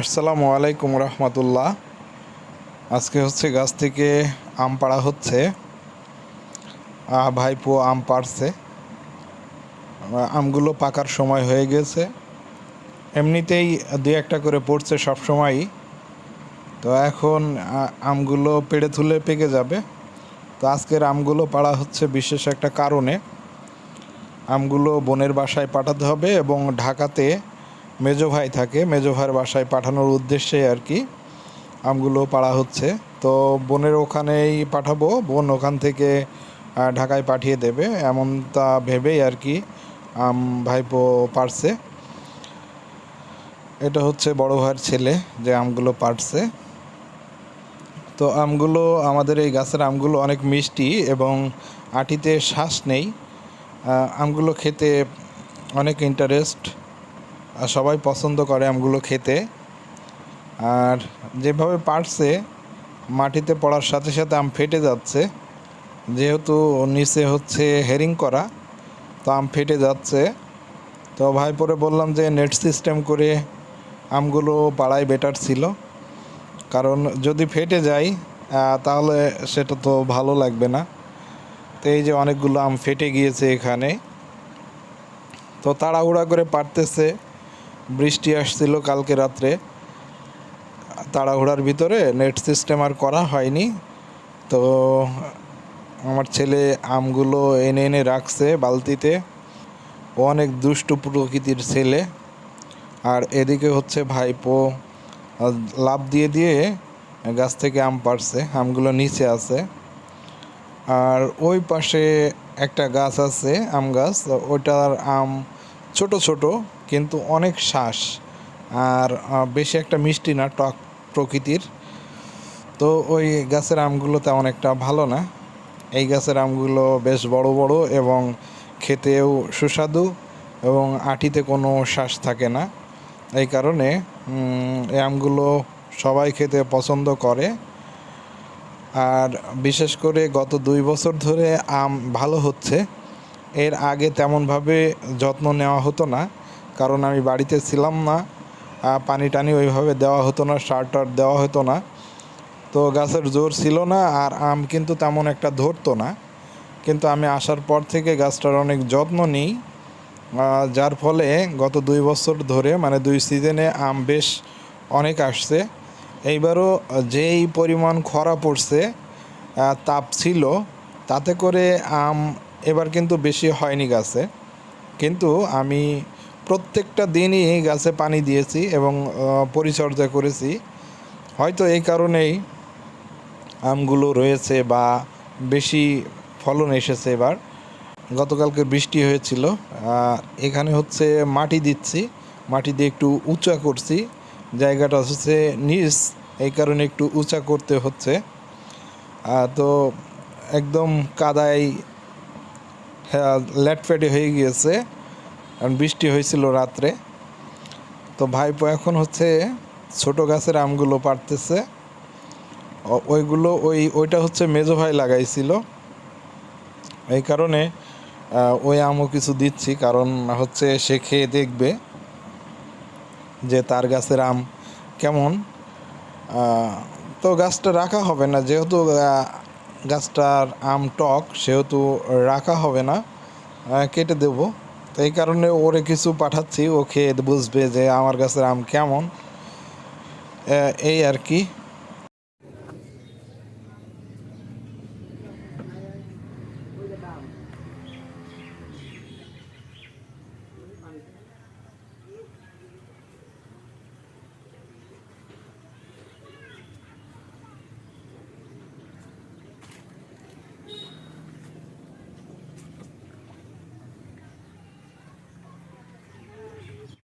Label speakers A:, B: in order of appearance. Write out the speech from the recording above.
A: আসসালামু আলাইকুম রহমতুল্লাহ। আজকে হচ্ছে গাছ থেকে আম পাড়া হচ্ছে। ভাইপো আম পাড়ছে। আমগুলো পাকার সময় হয়ে গেছে। এমনিতেই দু একটা করে পড়ছে সব সময়ই। তো এখন আমগুলো পেড়ে তুলে পেকে যাবে। তো আজকের আমগুলো পাড়া হচ্ছে বিশেষ একটা কারণে। আমগুলো বোনের বাসায় পাঠাতে হবে এবং ঢাকাতে মেজো ভাই থাকে, মেজো ভাইয়ের বাসায় পাঠানোর উদ্দেশ্যে আর কি আমগুলো পাড়া হচ্ছে। তো বোনের ওখানেই পাঠাবো, বোন ওখান থেকে ঢাকায় পাঠিয়ে দেবে, এমনটা ভেবেই আর কি আম ভাইপো পারছে। এটা হচ্ছে বড় ভাইয়ের ছেলে যে আমগুলো পারছে। তো আমগুলো, আমাদের এই গাছের আমগুলো অনেক মিষ্টি এবং আটিতে শ্বাস নেই। আমগুলো খেতে অনেক ইন্টারেস্ট সবাই পছন্দ করে আমগুলো খেতে। আর যেভাবে পারছে, মাটিতে পড়ার সাথে সাথে আম ফেটে যাচ্ছে। যেহেতু নিচে হচ্ছে হেরিং করা, তো আম ফেটে যাচ্ছে। তো ভাই পরে বললাম যে নেট সিস্টেম করে আমগুলো পাড়াই বেটার ছিল। কারণ যদি ফেটে যায় তাহলে সেটা তো ভালো লাগবে না। তো এই যে অনেকগুলো আম ফেটে গিয়েছে এখানে। তো তাড়াহুড়া করে পারতেছে। বৃষ্টি আসছিল কালকে রাত্রে। তাড়াহুড়ার ভিতরে নেট সিস্টেম আর করা হয়নি। তো আমার ছেলে আমগুলো এনে এনে রাখছে বালতিতে। ও অনেক দুষ্টু প্রকৃতির ছেলে। আর এদিকে হচ্ছে ভাইপো লাভ দিয়ে দিয়ে গাছ থেকে আম পারছে আমগুলো নিচে আছে। আর ওই পাশে একটা গাছ আছে, আম গাছ, ওটার আম ছোট ছোট, কিন্তু অনেক শ্বাস আর বেশি একটা মিষ্টি না টক প্রকৃতির। তো ওই গাছের আমগুলো তেমন একটা ভালো না। এই গাছের আমগুলো বেশ বড় বড় এবং খেতেও সুস্বাদু এবং আটিতে কোনো শ্বাস থাকে না। এই কারণে এই আমগুলো সবাই খেতে পছন্দ করে। আর বিশেষ করে গত দুই বছর ধরে আম ভালো হচ্ছে। এর আগে তেমনভাবে যত্ন নেওয়া হতো না, কারণ আমি বাড়িতে ছিলাম না পানি টানি ওইভাবে দেওয়া হতো না সার টার দেওয়া হতো না। তো গাছের জোর ছিল না আর আম কিন্তু তেমন একটা ধরতো না। কিন্তু আমি আসার পর থেকে গাছটার অনেক যত্ন নিই যার ফলে গত দুই বছর ধরে মানে দুই সিজনে আম বেশ অনেক আসছে। এইবারও যেই পরিমাণ খরা পড়ছে তাপ ছিল, তাতে করে আম এবার কিন্তু বেশি হয়নি গাছে। কিন্তু আমি প্রত্যেকটা দিনই গাছে পানি দিয়েছি এবং পরিচর্যা করেছি। হয়তো এই কারণেই আমগুলো রয়েছে বা বেশি ফলন এসেছে এবার। গতকালকে বৃষ্টি হয়েছিল এখানে হচ্ছে মাটি দিচ্ছি। মাটি দিয়ে একটু উঁচা করছি। জায়গাটা হচ্ছে নিচ, এই কারণে একটু উঁচা করতে হচ্ছে। তো একদম কাদায় ল্যাটফেটে হয়ে গিয়েছে। কারণ বৃষ্টি হয়েছিল রাত্রে। তো ভাইপো এখন হচ্ছে ছোট গাছের আমগুলো পারতেছে ওইগুলো, ওই, ওইটা হচ্ছে মেজো ভাই লাগাইছিল। এই কারণে ওই আমও কিছু দিচ্ছি। কারণ হচ্ছে সে খেয়ে দেখবে যে তার গাছের আম কেমন। তো গাছটা রাখা হবে না। যেহেতু গাছটার আম টক সেহেতু রাখা হবে না কেটে দেব। তো এই কারণে ওরে কিছু পাঠাচ্ছি, ও খেয়ে বুঝবে যে আমার গাছের আম কেমন। এই আর কি।